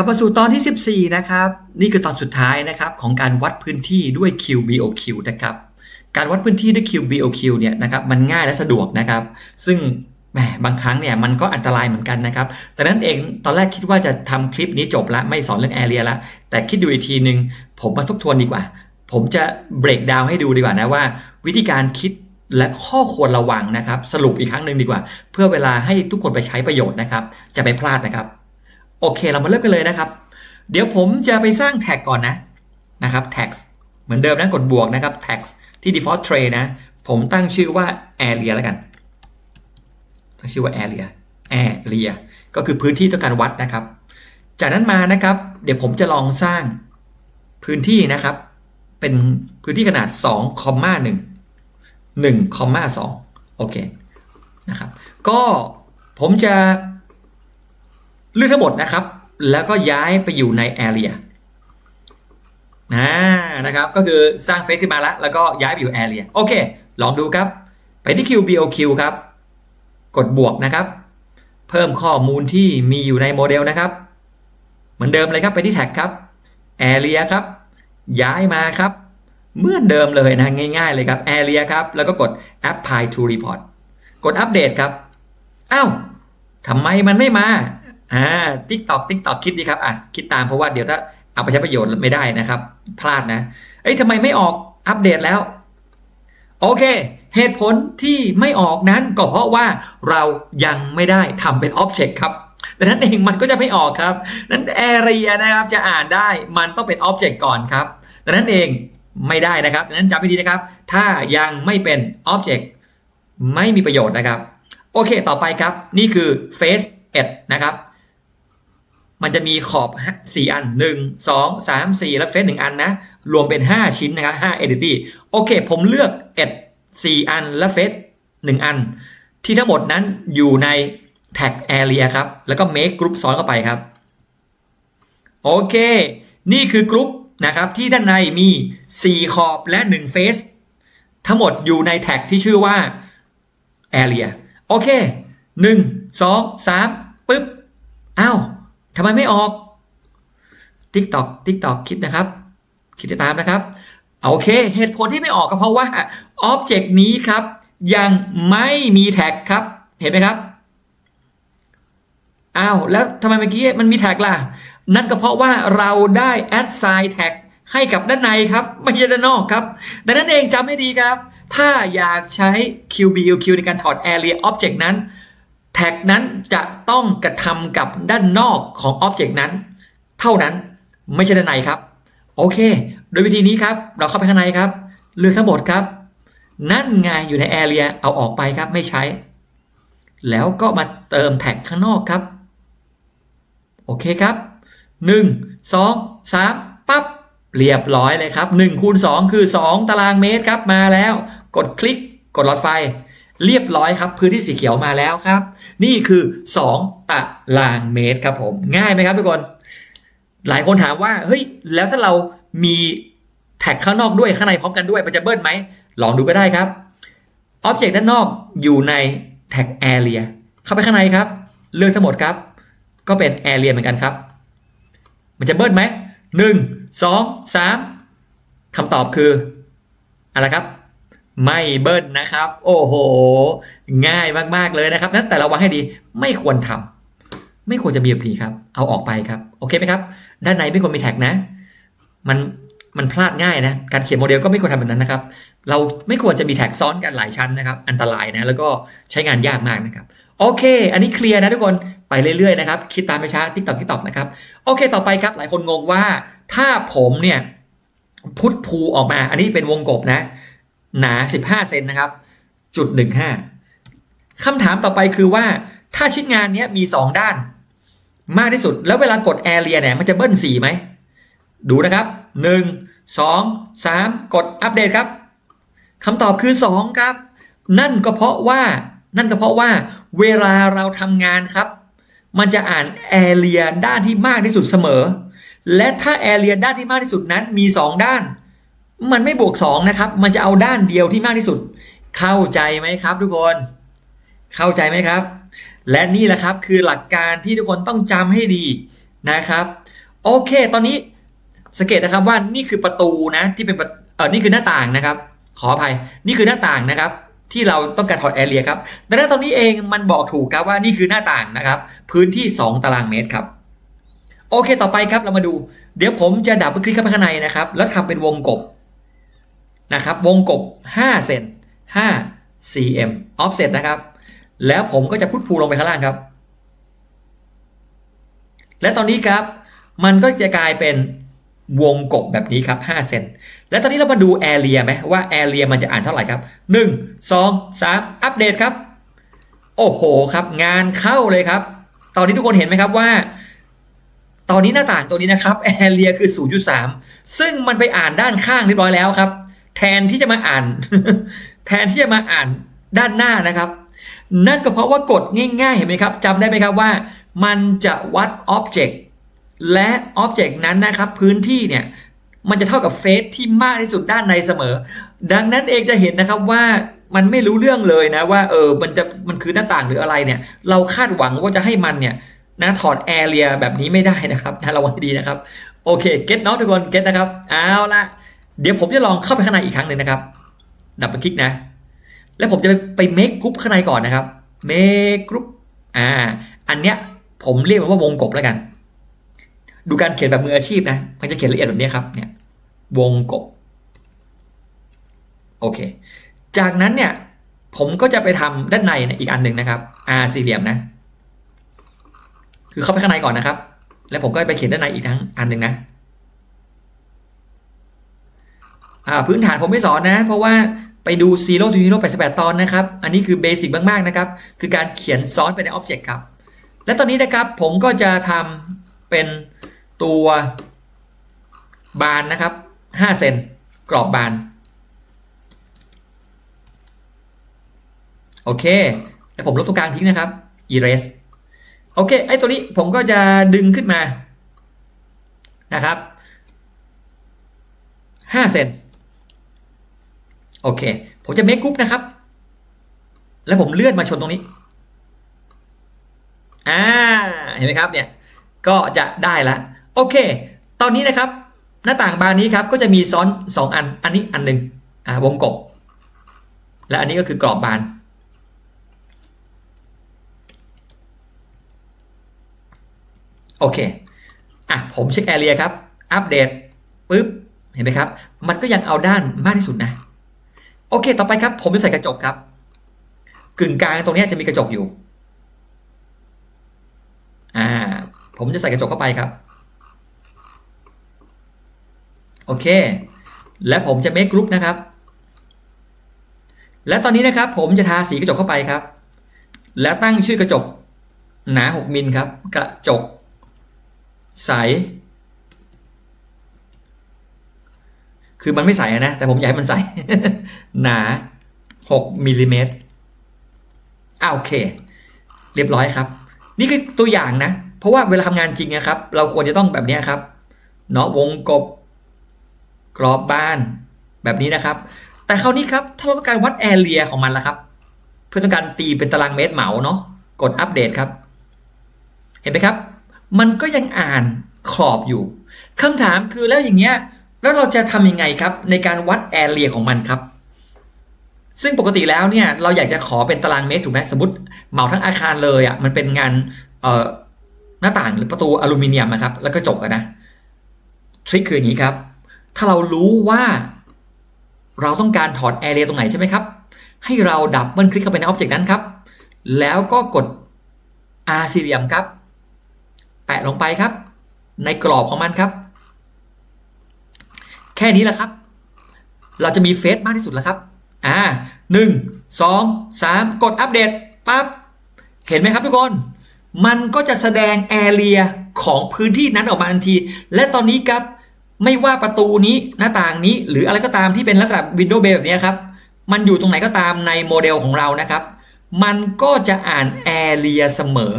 ลับมาสู่ตอนที่ 14 นะครับ นี่คือตอนสุดท้ายนะครับของการวัดพื้นที่ด้วย QBOQ นะครับ การวัดพื้นที่ด้วย QBOQ เนี่ยนะครับมันง่ายและสะดวกนะครับ ซึ่งแหมบางครั้งเนี่ยมันก็อันตรายเหมือนกันนะครับ แต่นั้นเองตอนแรกคิดว่าจะทำคลิปนี้จบละไม่สอนเรื่องแอเรียละ แต่คิดดูอีกทีหนึ่งผมมาทบทวนดีกว่า ผมจะเบรกดาวให้ดูดีกว่านะว่า วิธีการคิดและข้อควรระวังนะครับ สรุปอีกครั้งหนึ่งดีกว่า เพื่อเวลาให้ทุกคนไปใช้ประโยชน์นะครับ จะไม่พลาดนะครับ โอเคเรามาเริ่มกันเลยนะครับ เดี๋ยวผมจะไปสร้างแท็กก่อนนะนะครับ tags เหมือนเดิมนะกดบวกนะครับ tags ที่ default tray นะ ผมตั้งชื่อว่า area แล้วกัน ตั้งชื่อว่า area area ก็คือพื้นที่ต้องการวัดนะครับ จากนั้นมานะครับ เดี๋ยวผมจะลองสร้างพื้นที่นะครับ เป็นพื้นที่ขนาด2คอมมา1 1คอมมา2โอเคนะครับ ก็ผมจะ เลือกทั้งหมดนะครับ แล้วก็ย้ายไปอยู่ใน area นะนะครับ ก็คือสร้างเฟซขึ้นมาแล้ว แล้วก็ย้ายไปอยู่ area โอเค ลองดูครับ ไปที่ QBOQ ครับ กดบวกนะครับ เพิ่มข้อมูลที่มีอยู่ในโมเดลนะครับ เหมือนเดิมเลยครับไปที่แท็กครับ area ครับ ย้ายมาครับเหมือนเดิมเลยนะง่ายๆเลยครับ area ครับ แล้วก็กด apply to report กดอัปเดตครับ อ้าวทำไมมันไม่มา อ่าทิกตอกทิกตอกคิดดีครับอะคิดตามเพราะว่าเดี๋ยวถ้าเอาไปใช้ประโยชน์ไม่ได้นะครับ พลาดนะเอ้ยทำไมไม่ออกอัปเดตแล้ว โอเค เหตุผลที่ไม่ออกนั้นก็เพราะว่าเรายังไม่ได้ทำเป็นออบเจกต์ครับดังนั้นเองมันก็จะไม่ออกครับ นั้น area นะครับจะอ่านได้มันต้องเป็นออบเจกต์ก่อนครับดังนั้นเองไม่ได้นะครับดังนั้นจำให้ดีนะครับ ถ้ายังไม่เป็นออบเจกต์ไม่มีประโยชน์นะครับ โอเคต่อไปครับ นี่คือ face 1นะครับ มันจะมีขอบ 4 อัน 1 2 3 4 แล้วเฟซ1อันนะ รวมเป็น 5 ชิ้นนะครับ5 entity โอเค ผมเลือกเอ็ด4อันและเฟซ1 อัน ที่ทั้งหมดนั้นอยู่ใน tag area ครับ แล้วก็ make group ซ้อนเข้าไปครับ โอเค นี่คือกรุ๊ปนะครับ ที่ด้านในมี 4 ขอบและ 1 เฟซทั้งหมดอยู่ในแท็กที่ชื่อว่า area โอเค 1 2 3ปึ๊บอ้าว ทำไมไม่ออก TikTok TikTok คิดนะครับ คิดตามนะครับโอเค เหตุผลที่ไม่ออกก็เพราะว่า Object นี้ครับ ยังไม่มีแท็กครับ เห็นไหมครับอ้าวแล้วทำไมเมื่อกี้มันมีแท็กล่ะ นั่นก็เพราะว่าเราได้ assign tag ให้กับด้านในครับ ไม่ใช่ด้านนอกครับดังนั้นเองจำให้ดีครับ ถ้าอยากใช้ QBUQ ในการถอด area object นั้น ท็กนั้นจะต้องกระทำกับด้านนอกของ Object นั้น เท่านั้นไม่ใช่ด้านในครับ โอเค โดยวิธีนี้ครับ เราเข้าไปข้างในครับเลือกทั้งหมดครับ นั่นไงอยู่ใน Area เอาออกไปครับไม่ใช้ แล้วก็มาเติมแท็กข้างนอกครับ โอเคครับ 1 2 3ปั๊บเรียบร้อยเลยครับ1คูณ2คือ 2 ตารางเมตรครับมาแล้ว กดคลิก กดหลอดไฟ เรียบร้อยครับพื้นที่สีเขียวมาแล้วครับ นี่คือ 2ตารางเมตรครับผมง่ายไหมครับทุกคน หลายคนถามว่าเฮ้ยแล้วถ้าเรามีแท็กข้างนอกด้วยข้างในพร้อมกันด้วยมันจะเบิ้ลไหมลองดูก็ได้ครับอ็อบเจกต์ด้านนอกอยู่ในแท็ก area เข้าไปข้างในครับ เลือกทั้งหมดครับ ก็เป็น area เหมือนกันครับ มันจะเบิ้ลไหมหนึ่งสองสามคำตอบคืออะไรครับ ไม่เบิ้ลนะครับ โอ้โห ง่ายมากๆเลยนะครับนั้นแต่ระวังให้ดีไม่ควรทำไม่ควรจะมีแบบนี้ครับ เอาออกไปครับ โอเคไหมครับ ด้านในไม่ควรมีแท็กนะ มันมันพลาดง่ายนะการเขียนโมเดลก็ไม่ควรทำแบบนั้นนะครับ เราไม่ควรจะมีแท็กซ้อนกันหลายชั้นนะครับ อันตรายนะแล้วก็ใช้งานยากมากนะครับโอเค อันนี้เคลียร์นะทุกคนไปเรื่อยๆนะครับ คิดตามไปช้าติ๊กต็อกติ๊กต็อกนะครับ โอเค ต่อไปครับ หลายคนงงว่าถ้าผมเนี่ยพุทพูออกมา อันนี้เป็นวงกบนะ หนา 15 เซนนะครับจุด15คำถามต่อไปคือว่าถ้าชิ้นงานนี้มี 2 ด้าน มากที่สุด แล้วเวลากด Area เนี่ยมันจะเบิ้ลสีไหม ดูนะครับ 1 2 3 กดอัปเดตครับคำตอบคือ 2 ครับ นั่นก็เพราะว่านั่นก็เพราะว่าเวลาเราทำงานครับ มันจะอ่าน Area ด้านที่มากที่สุดเสมอ และถ้า Area ด้านที่มากที่สุดนั้นมี 2 ด้าน มันไม่บวก2นะครับ มันจะเอาด้านเดียวที่มากที่สุด เข้าใจไหมครับ ทุกคน เข้าใจไหมครับ และนี่แหละครับคือหลักการที่ทุกคนต้องจำให้ดีนะครับ โอเค ตอนนี้สังเกตนะครับว่านี่คือประตูนะที่เป็นประเออนี่คือหน้าต่างนะครับ ขออภัยนี่คือหน้าต่างนะครับ ที่เราต้องการถอดแอเรียครับดังนั้นตอนนี้เองมันบอกถูกครับว่านี่คือหน้าต่างนะครับ พื้นที่ 2 ตารางเมตรครับโอเค ต่อไปครับเรามาดู เดี๋ยวผมจะดับเบิลคลิกเข้าไปข้างในนะครับ แล้วทำเป็นวงกบ นะครับ วงกบ 5 เซน5 cm offset นะครับ แล้วผมก็จะพุทพูลงไปข้างล่างครับ และตอนนี้ครับ มันก็จะกลายเป็นวงกบแบบนี้ครับ 5 เซน และตอนนี้เรามาดูแอเรียไหมว่าแอเรียมันจะอ่านเท่าไหร่ครับ 1 2 3 อัปเดตครับ โอ้โหครับ งานเข้าเลยครับ ตอนนี้ทุกคนเห็นไหมครับว่า ตอนนี้หน้าต่างตัวนี้นะครับแอเรียคือ 0.3 ซึ่งมันไปอ่านด้านข้างเรียบร้อยแล้วครับ แทนที่จะมาอ่าน แทนที่จะมาอ่านด้านหน้านะครับ นั่นก็เพราะว่ากดง่ายๆเห็นไหมครับจำได้ไหมครับว่ามันจะวัด Object และ Object นั้นนะครับพื้นที่เนี่ยมันจะเท่ากับเฟสที่มากที่สุดด้านในเสมอ ดังนั้นเองจะเห็นนะครับว่ามันไม่รู้เรื่องเลยนะว่าเออมันจะมันคือหน้าต่างหรืออะไรเนี่ย เราคาดหวังว่าจะให้มันเนี่ยนะถอดแอเรียแบบนี้ไม่ได้นะครับนะระวังให้ดีนะครับ โอเคเก็ตเนาะทุกคนเก็ตนะครับ เอาละ เดี๋ยวผมจะลองเข้าไปข้างในอีกครั้งหนึ่งนะครับ ดับเบิลคลิกนะ แล้วผมจะไปไปเมคกรุ๊ปข้างในก่อนนะครับเมคกรุ๊ปอ่า อันเนี้ยผมเรียกมันว่าวงกบแล้วกัน ดูการเขียนแบบมืออาชีพนะ มันจะเขียนละเอียดแบบนี้ครับ เนี่ย วงกบ โอเค จากนั้นเนี่ย ผมก็จะไปทำด้านในอีกอันหนึ่งนะครับอาสี่เหลี่ยมนะ คือเข้าไปข้างในก่อนนะครับ แล้วผมก็ไปเขียนด้านในอีกทั้งอันหนึ่งนะอ่า พื้นฐานผมไม่สอนนะ เพราะว่าไปดู Zero to Hero 88 ตอนนะครับ อันนี้คือเบสิกมาก ๆ นะครับ คือการเขียนซ้อนไปใน Object ครับ และตอนนี้นะครับผมก็จะทำเป็นตัวบานนะครับ 5 เซนกรอบบาน โอเค แล้วผมลบตรงกลางทิ้งนะครับ erase โอเค ไอ้ตัวนี้ผมก็จะดึงขึ้นมานะครับ5เซน โอเค ผมจะเมคกรุ๊ปนะครับ แล้วผมเลื่อนมาชนตรงนี้ อ่า เห็นไหมครับเนี่ย ก็จะได้ละ โอเค ตอนนี้นะครับ หน้าต่างบานนี้ครับ ก็จะมีซ้อน 2 อัน อันนี้อันหนึ่งอ่า วงกบ และอันนี้ก็คือกรอบบานโอเค อะ ผมเช็คแอเรียครับ อัปเดต ปึ๊บ เห็นไหมครับ มันก็ยังเอาด้านมากที่สุดนะ โอเค ต่อไปครับ ผมจะใส่กระจกครับ กึ่งกลางตรงนี้จะมีกระจกอยู่ อ่า ผมจะใส่กระจกเข้าไปครับ โอเค และผมจะ make group นะครับ และตอนนี้นะครับ ผมจะทาสีกระจกเข้าไปครับ แล้วตั้งชื่อกระจก หนา 6มิลครับ กระจก ใส คือมันไม่ใสนะ แต่ผมอยากให้มันใส หนา6มิลลิเมตรอ่าโอเค เรียบร้อยครับ นี่คือตัวอย่างนะ เพราะว่าเวลาทำงานจริงนะครับ เราควรจะต้องแบบนี้ครับ เนาะวงกบ กรอบบ้านแบบนี้นะครับ แต่คราวนี้ครับ ถ้าเราต้องการวัดแอเรียของมันละครับ เพื่อต้องการตีเป็นตารางเมตรเหมาเนาะ กดอัปเดตครับ เห็นไหมครับ มันก็ยังอ่านขอบอยู่คำถามคือแล้วอย่างเงี้ย แล้วเราจะทำยังไงครับในการวัดแอเรียของมันครับ ซึ่งปกติแล้วเนี่ยเราอยากจะขอเป็นตารางเมตรถูกไหมสมมติเหมาทั้งอาคารเลยอะ่ะมันเป็นงานเอ่อหน้าต่างหรือประตูอลูมิเนียมนะครับ แล้วก็จบนะทริคคืออย่างนี้ครับ ถ้าเรารู้ว่าเราต้องการถอดแอเรียตรงไหนใช่ไหมครับ ให้เราดับเบิลคลิกเข้าไปในออบเจกต์นั้นครับ แล้วก็กด R สี่เหลี่ยมครับ แปะลงไปครับ ในกรอบของมันครับ แค่นี้แหละครับ เราจะมีเฟซมากที่สุดแล้วครับ อ่าหนึ่งสองสามกดอัปเดตปั๊บเห็นไหมครับทุกคน มันก็จะแสดงแอเรียของพื้นที่นั้นออกมาทันที และตอนนี้ครับ ไม่ว่าประตูนี้หน้าต่างนี้ หรืออะไรก็ตามที่เป็นลักษณะวินโดว์เบแบบนี้ครับ มันอยู่ตรงไหนก็ตามในโมเดลของเรานะครับ มันก็จะอ่านแอเรียเสมอ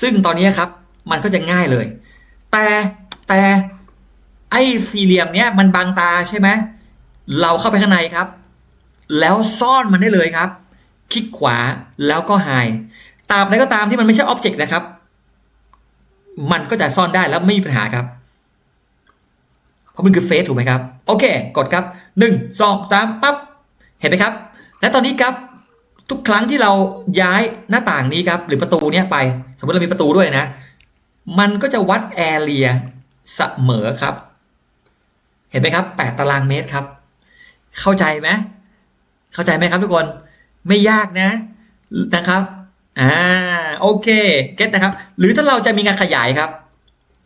ซึ่งตอนนี้ครับ มันก็จะง่ายเลย แต่ สี่เหลี่ยมเนี้ยมันบังตาใช่ไหมเราเข้าไปข้างในครับ แล้วซ่อนมันได้เลยครับ คลิกขวาแล้วก็ไฮตาบใดก็ตามที่มันไม่ใช่อ็อบเจกต์นะครับ มันก็จะซ่อนได้แล้วไม่มีปัญหาครับ เพราะมันคือเฟซถูกไหมครับ โอเค กดครับหนึ่งสองสามปั๊บเห็นไหมครับ และตอนนี้ครับทุกครั้งที่เราย้ายหน้าต่างนี้ครับ หรือประตูเนี้ยไป สมมติเรามีประตูด้วยนะ มันก็จะวัดแอเรียเสมอครับ เห็นไหมครับ 8 ตารางเมตรครับ เข้าใจไหมเข้าใจไหมครับทุกคน ไม่ยากนะนะครับอ่าโอเคเก็ตนะครับ หรือถ้าเราจะมีงานขยายครับ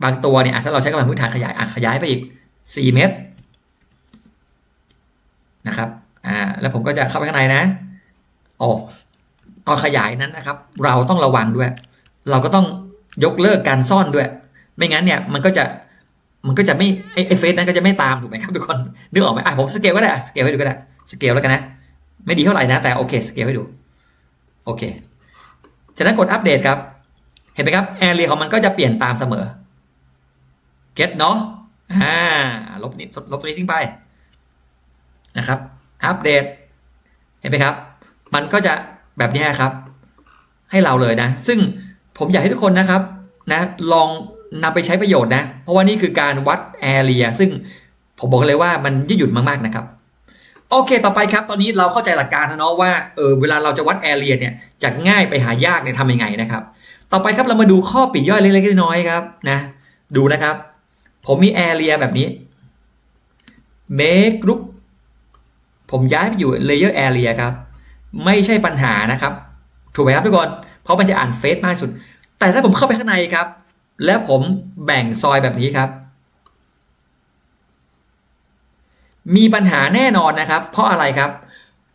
บางตัวเนี่ยถ้าเราใช้กำลังพื้นฐานขยายอะขยายไปอีก 4 เมตรนะครับอ่าแล้วผมก็จะเข้าไปข้างในนะอ๋อตอนขยายนั้นนะครับ เราต้องระวังด้วย เราก็ต้องยกเลิกการซ่อนด้วย ไม่งั้นเนี่ยมันก็จะ มันก็จะไม่ไอเฟซนั้นก็จะไม่ตามถูกไหมครับทุกคนนึกออกไหมอะผมสเกลก็ได้สเกลให้ดูก็ได้สเกลแล้วกันนะ ไม่ดีเท่าไหร่นะ แต่โอเคสเกลให้ดูโอเคจากนั้นกดอัปเดตครับ เห็นไหมครับแอเรียของมันก็จะเปลี่ยนตามเสมอเก็ตเนาะอ่าลบนี้ลบตัวนี้ทิ้งไปนะครับอัปเดต เห็นไหมครับ มันก็จะแบบนี้ครับ ให้เราเลยนะ ซึ่งผมอยากให้ทุกคนนะครับนะลอง นำไปใช้ประโยชน์นะ เพราะว่านี่คือการวัดแอเรียซึ่งผมบอกเลยว่ามันยืดหยุ่นมากๆนะครับ โอเค ต่อไปครับ ตอนนี้เราเข้าใจหลักการแล้วเนาะว่าเออเวลาเราจะวัดแอเรียเนี่ยจากง่ายไปหายากเนี่ยทำยังไงนะครับ ต่อไปครับเรามาดูข้อปีย่อยเล็กๆน้อยๆครับนะดูนะครับ ผมมีแอเรียแบบนี้ make group ผมย้ายไปอยู่ layer area ครับ ไม่ใช่ปัญหานะครับ ถูกไหมครับทุกคน เพราะมันจะอ่านเฟซมากสุด แต่ถ้าผมเข้าไปข้างในครับ แล้วผมแบ่งซอยแบบนี้ครับ มีปัญหาแน่นอนนะครับ เพราะอะไรครับ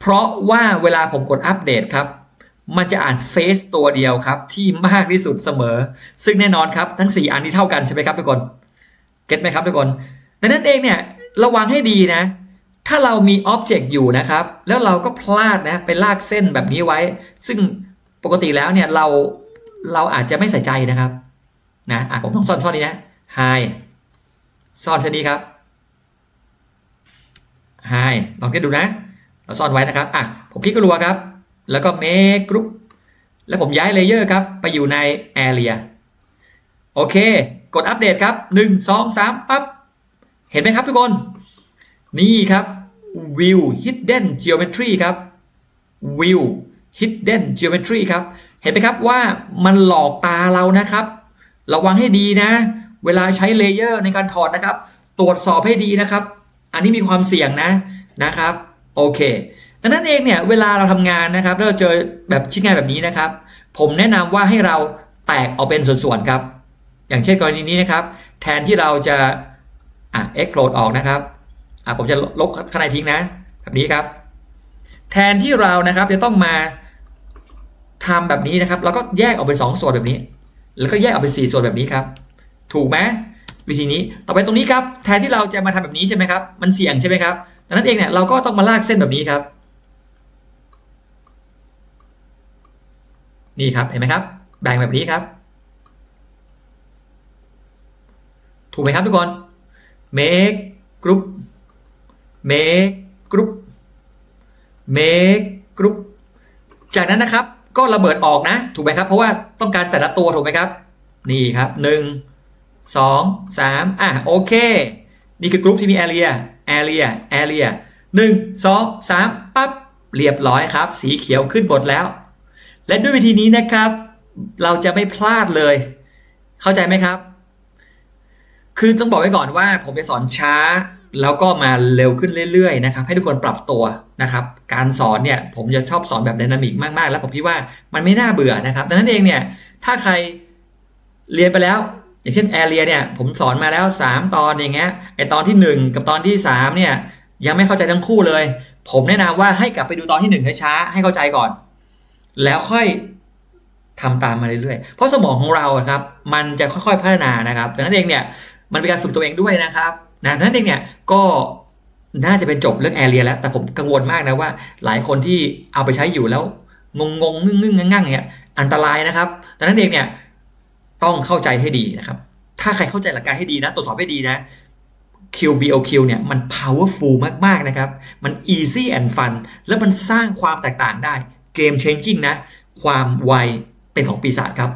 เพราะว่าเวลาผมกดอัปเดตครับ มันจะอ่านเฟซตัวเดียวครับ ที่มากที่สุดเสมอ ซึ่งแน่นอนครับทั้ง 4 อันนี้เท่ากันใช่ไหมครับทุกคนเก็ตไหมครับทุกคนดังนั้นเองเนี่ยระวังให้ดีนะ ถ้าเรามีอ็อบเจกต์อยู่นะครับ แล้วเราก็พลาดนะไปลากเส้นแบบนี้ไว้ ซึ่งปกติแล้วเนี่ยเราเราอาจจะไม่ใส่ใจนะครับ นะอะผมต้องซ่อนซ่อนนี้นะ hi ซ่อนเส้นนี้ครับ hi ลองค่ดูนะ เราซ่อนไว้นะครับอะผมคลิกรัวครับ แล้วก็ make group แล้วผมย้ายเลเยอร์ครับ ไปอยู่ใน area โอเค กดอัปเดตครับ 1 2 3ปั๊บ เห็นไหมครับทุกคน นี่ครับ view hidden geometry ครับ view hidden geometry ครับ เห็นไหมครับว่ามันหลอกตาเรานะครับ ระวังให้ดีนะ เวลาใช้เลเยอร์ในการถอดนะครับ ตรวจสอบให้ดีนะครับ อันนี้มีความเสี่ยงนะนะครับโอเคดังนั้นเองเนี่ยเวลาเราทำงานนะครับแล้วเราเจอแบบชิ้นงานแบบนี้นะครับ ผมแนะนำว่าให้เราแตกออกเป็นส่วนๆครับ อย่างเช่นกรณีนี้นะครับ แทนที่เราจะอะ explode ออกนะครับอะผมจะลบข้างในทิ้งนะ แบบนี้ครับ แทนที่เรานะครับจะต้องมาทำแบบนี้นะครับแล้วก็แยกออกเป็น2ส่วนแบบนี้ แล้วก็แยกออกเป็น4ส่วนแบบนี้ครับ ถูกไหมวิธีนี้ต่อไปตรงนี้ครับแทนที่เราจะมาทำแบบนี้ใช่ไหมครับ มันเสี่ยงใช่ไหมครับดังนั้นเองเนี่ยเราก็ต้องมาลากเส้นแบบนี้ครับ นี่ครับเห็นไหมครับ แบ่งแบบนี้ครับ ถูกไหมครับทุกคน make group make group make group จากนั้นนะครับ ก็ระเบิดออกนะ ถูกไหมครับ เพราะว่าต้องการแต่ละตัวถูกไหมครับ นี่ครับ 1 2 3อะโอเค นี่คือกรุ๊ปที่มี area area area 1 2 3ปั๊บเรียบร้อยครับ สีเขียวขึ้นบทแล้ว และด้วยวิธีนี้นะครับ เราจะไม่พลาดเลย เข้าใจไหมครับ คือต้องบอกไว้ก่อนว่าผมจะสอนช้า แล้วก็มาเร็วขึ้นเรื่อยๆนะครับให้ทุกคนปรับตัวนะครับการสอนเนี่ยผมจะชอบสอนแบบไดนามิกมากๆ แล้วผมคิดว่ามันไม่น่าเบื่อนะครับดังนั้นเองเนี่ยถ้าใครเรียนไปแล้ว อย่างเช่นแอเรียเนี่ยผมสอนมาแล้ว 3 ตอนอย่างเงี้ยไอตอนที่ 1 กับตอนที่3เนี่ยยังไม่เข้าใจทั้งคู่เลย ผมแนะนำว่าให้กลับไปดูตอนที่1ให้ช้าให้เข้าใจก่อน แล้วค่อยทำตามมาเรื่อยๆ เพราะสมองของเราครับมันจะค่อยๆพัฒนานะครับดังนั้นเองเนี่ยมันเป็นการฝึกตัวเองด้วยนะครับ นะดังนั้นเองเนี่ยก็น่าจะเป็นจบเรื่องแอเรียแล้ว แต่ผมกังวลมากนะว่า หลายคนที่เอาไปใช้อยู่แล้ว งงงงึ่งงึ่งงั่งเนี่ยอันตรายนะครับดังนั้นเองเนี่ยต้องเข้าใจให้ดีนะครับ ถ้าใครเข้าใจหลักการให้ดีนะ ตรวจสอบให้ดีนะ QBOQ เนี่ยมัน powerful มาก ๆ นะครับ มัน easy and fun แล้วมันสร้างความแตกต่างได้ game changing นะ ความไวเป็นของปีศาจครับ